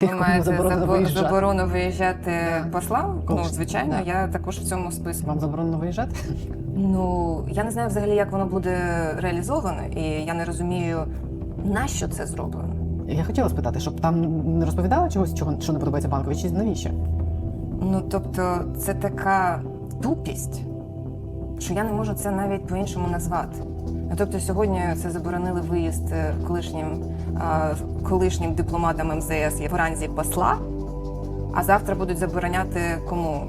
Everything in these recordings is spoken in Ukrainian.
Тих, Ви маєте заборонено забо- виїжджати. заборону виїжджати послам? Кому Ну, звичайно, Да. я також в цьому списку. Вам заборонено виїжджати? Ну я не знаю взагалі, як воно буде реалізовано, і я не розумію, на що це зроблено. Я хотіла спитати, щоб там не розповідали чогось, чого що не подобається банкові, чи навіщо? Ну тобто, це така тупість, що я не можу це навіть по-іншому назвати. Ну, тобто, сьогодні це заборонили виїзд е, колишнім, колишнім дипломатам МЗС в ранзі посла, а завтра будуть забороняти кому?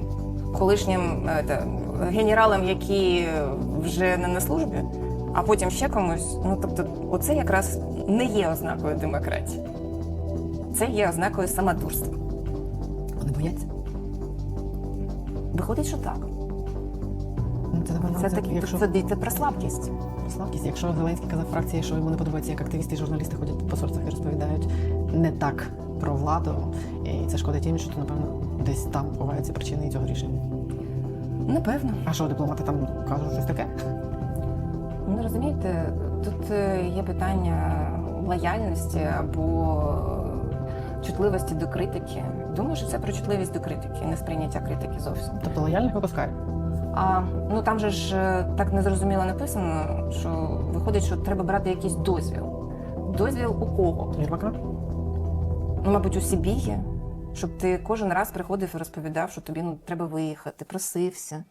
Колишнім е, генералам, які вже не на службі, а потім ще комусь. Ну тобто, оце якраз не є ознакою демократії. Це є ознакою самодурства. Вони бояться. Виходить, що так. Це, напевно, Це це, такі якщо це, це про слабкість. слабкість. Якщо Зеленський казав фракції, що йому не подобається, як активісти і журналісти ходять по соцсах і розповідають не так про владу, і це шкодить іміджу, то напевно десь там ховаються причини цього рішення. Напевно. А що дипломати там кажуть щось таке? Ну розумієте, тут е, є питання лояльності або чутливості до критики. Думаю, що це про чутливість до критики, не сприйняття критики зовсім. Тобто лояльних випускають. А ну там же ж е, так незрозуміло написано, що виходить, що треба брати якийсь дозвіл. Дозвіл у кого? Єрмака? Ну, мабуть, у Сібіги, щоб ти кожен раз приходив і розповідав, що тобі ну треба виїхати, просився.